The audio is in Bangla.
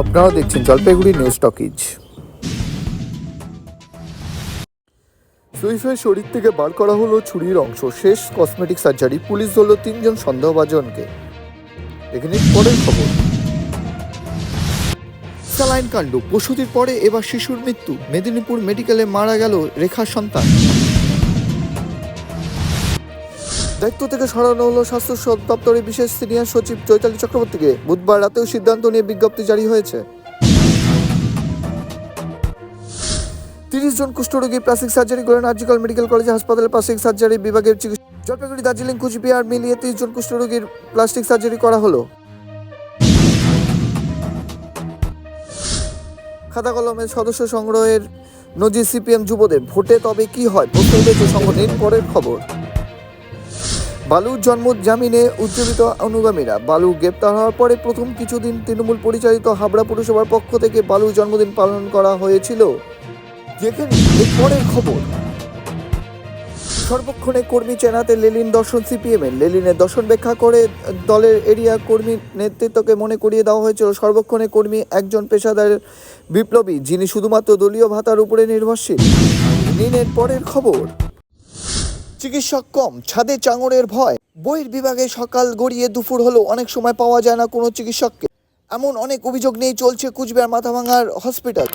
আপনারা দেখছেন জলপাইগুড়ি নিউজ টকিজ সুইফের শরীর থেকে বার করা হলো ছুরির অংশ, শেষ কসমেটিক সার্জারি পুলিশ ধরল তিনজন সন্দেহভাজনকে। দেখে নিন পরের খবর। স্যালাইন কাণ্ড প্রসূতির পরে এবার শিশুর মৃত্যু, মেদিনীপুর মেডিকেলে মারা গেল রেখার সন্তান। দায়িত্ব থেকে সরানো হলো স্বাস্থ্য দপ্তরের বিশেষ সিনিয়র সচিব চৈতালি চক্রবর্তীকে। বুধবার রাতেও সিদ্ধান্ত নিয়ে বিজ্ঞপ্তি জারি হয়েছে। তিরিশ জন কুষ্ঠরোগী প্লাস্টিক সার্জারি করেন আর্জিক্যাল মেডিকেল কলেজ হাসপাতালে প্লাস্টিক সার্জারি বিভাগের চিকিৎসা জলপাইগুড়ি দার্জিলিং, কুচবিহার মিলিয়ে তিরিশ জন কুষ্ঠরোগীর প্লাস্টিক সার্জারি করা হলো। খাতা কলমের সদস্য সংগ্রহের নজির সিপিএম যুবদের। ভোটে তবে কি হয়? প্রশ্ন সংগঠনের পরের খবর। বালুর জন্ম জামিনে উজ্জীবিত অনুগামীরা। বালু গ্রেপ্তার হওয়ার পরে প্রথম কিছুদিন তৃণমূল পরিচালিত হাবড়া পুরসভার পক্ষ থেকে বালুর জন্মদিন পালন করা হয়েছিল। যেখানে পরের খবর। সর্বক্ষণে কর্মী চেনাতে লেলিন দর্শন সিপিএম এর। লেলিনের দর্শন ব্যাখ্যা করে দলের এরিয়া কর্মী নেতৃত্বকে মনে করিয়ে দেওয়া হয়েছিল। সর্বক্ষণে কর্মী একজন পেশাদার বিপ্লবী, যিনি শুধুমাত্র দলীয় ভাতার উপরে নির্ভরশীল। লেলিনের পরের খবর। চিকিৎসক কম, ছাদে চাঙড়ের ভয়। বইয়ের বিভাগে সকাল গড়িয়ে দুপুর হলেও অনেক সময় পাওয়া যায় না কোনো চিকিৎসককে। এমন অনেক অভিযোগ নিয়ে চলছে কুচবিহার মাথাভাঙার হসপিটাল।